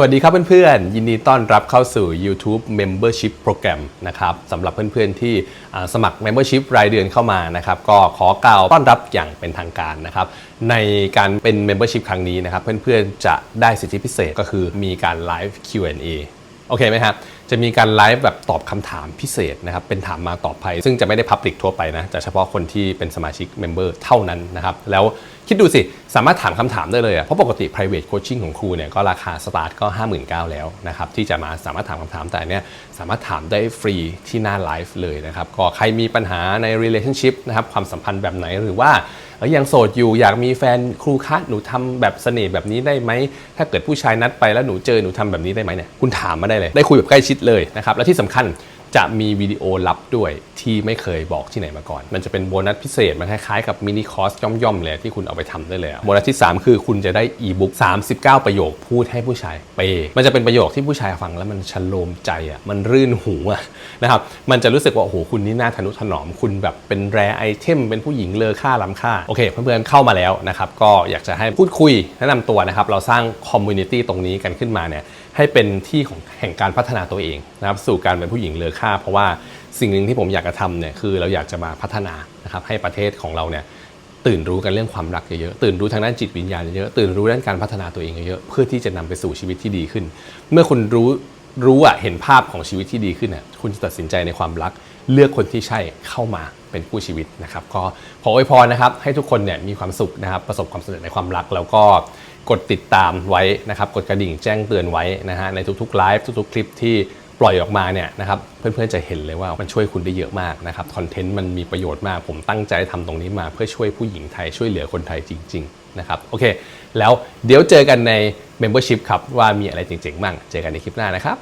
วัสดีครับเพื่อนๆ ยินดีต้อนรับเข้าสู่ YouTube Membership Program นะครับสำหรับเพื่อนๆที่อ่สมัคร Membership รายเดือนเข้ามานะครับก็ขอกล่าวต้อนรับอย่างเป็นทางการนะครับในการเป็น Membership ครั้งนี้นะครับเพื่อนๆจะได้สิทธิพิเศษก็คือมีการ Live Q&A โอเคไหมครับ จะมีการไลฟ์แบบตอบคำถามพิเศษนะครับ เป็นถามมาตอบไปซึ่งจะไม่ได้พับลิกทั่วไปนะจะเฉพาะคนที่เป็นสมาชิกเมมเบอร์เท่านั้นนะครับ แล้วคิดดูสิสามารถถามคำถามได้เลยอะเพราะปกติ private coaching ของครูเนี่ยก็ราคาสตาร์ทก็ 59,000แล้วนะครับที่จะมาสามารถถามคำถามแต่เนี้ยสามารถถามได้ฟรีที่หน้าไลฟ์เลยนะครับก็ใครมีปัญหาใน relationship นะครับความสัมพันธ์แบบไหนหรือว่า ยยังโสดอยู่อยากมีแฟนครูคะหนูทำแบบเสน่ห์แบบนี้ได้ไหมถ้าเกิดผู้ชายนัดไปแล้วหนูเจอหนูทำแบบนี้ได้ไหมเนี่ยคุณถามมาได้เลยได้คุยแบบใกล้ชิดเลยนะครับและที่สำคัญ จะมีวิดีโอลับด้วยที่ไม่เคยบอกที่ไหนมาก่อน มันจะเป็นโบนัสพิเศษ มันคล้ายๆกับมินิคอร์สย่อมๆเลยที่คุณเอาไปทำได้เลยโบนัสที่ 3 คือคุณจะได้อีบุ๊ก39 ประโยคพูดให้ผู้ชายเป มันจะเป็นประโยคที่ผู้ชายฟังแล้วมันชโลมใจอะมันรื่นหูอะนะครับมันจะรู้สึกว่าโอ้โหคุณนี่น่าทนุถนอมคุณแบบเป็นแรไอเทมเป็นผู้หญิงเลอค่าล้ำค่าโอเคเพื่อนๆเข้ามาแล้วนะครับก็อยากจะให้พูดคุยแนะนำตัวนะครับเราสร้างคอมมูนิตี้ตรงนี้กันขึ้นมาเนี่ยให้เป็นที่ของแห่งการพัฒนาตัวเองนะครับสู่การเป็นผู้หญิงเลอค่า เพราะว่าสิ่งหนึ่งที่ผมอยากจะทำเนี่ยคือเราอยากจะมาพัฒนานะครับให้ประเทศของเราเนี่ยตื่นรู้กันเรื่องความรักเยอะๆตื่นรู้ทางด้านจิตวิญญาณเยอะๆตื่นรู้ด้านการพัฒนาตัวเองเยอะๆเพื่อที่จะนำไปสู่ชีวิตที่ดีขึ้น เมื่อคุณรู้รู้อะเห็นภาพของชีวิตที่ดีขึ้นอะคุณจะตัดสินใจในความรัก เลือกคนที่ใช่เข้ามาเป็นคู่ชีวิตนะครับ ก็ขออวยพรนะครับ ให้ทุกคนเนี่ยมีความสุขนะครับ ประสบความสำเร็จในความรัก แล้วก็กดติดตามไว้นะครับ กดกระดิ่งแจ้งเตือนไว้นะฮะในทุกๆไลฟ์ทุกๆ คลิปที่ ปล่อยออกมาเนี่ยนะครับเพื่อนๆจะเห็นเลยว่ามันช่วยคุณได้เยอะมากนะครับคอนเทนต์มันมีประโยชน์มาก ผมตั้งใจทำตรงนี้มาเพื่อช่วยผู้หญิงไทยช่วยเหลือคนไทยจริง ๆ นะครับโอเค แล้วเดี๋ยวเจอกันใน Membership ครับว่ามีอะไรเจ๋งๆบ้างเจอกันในคลิปหน้านะครับ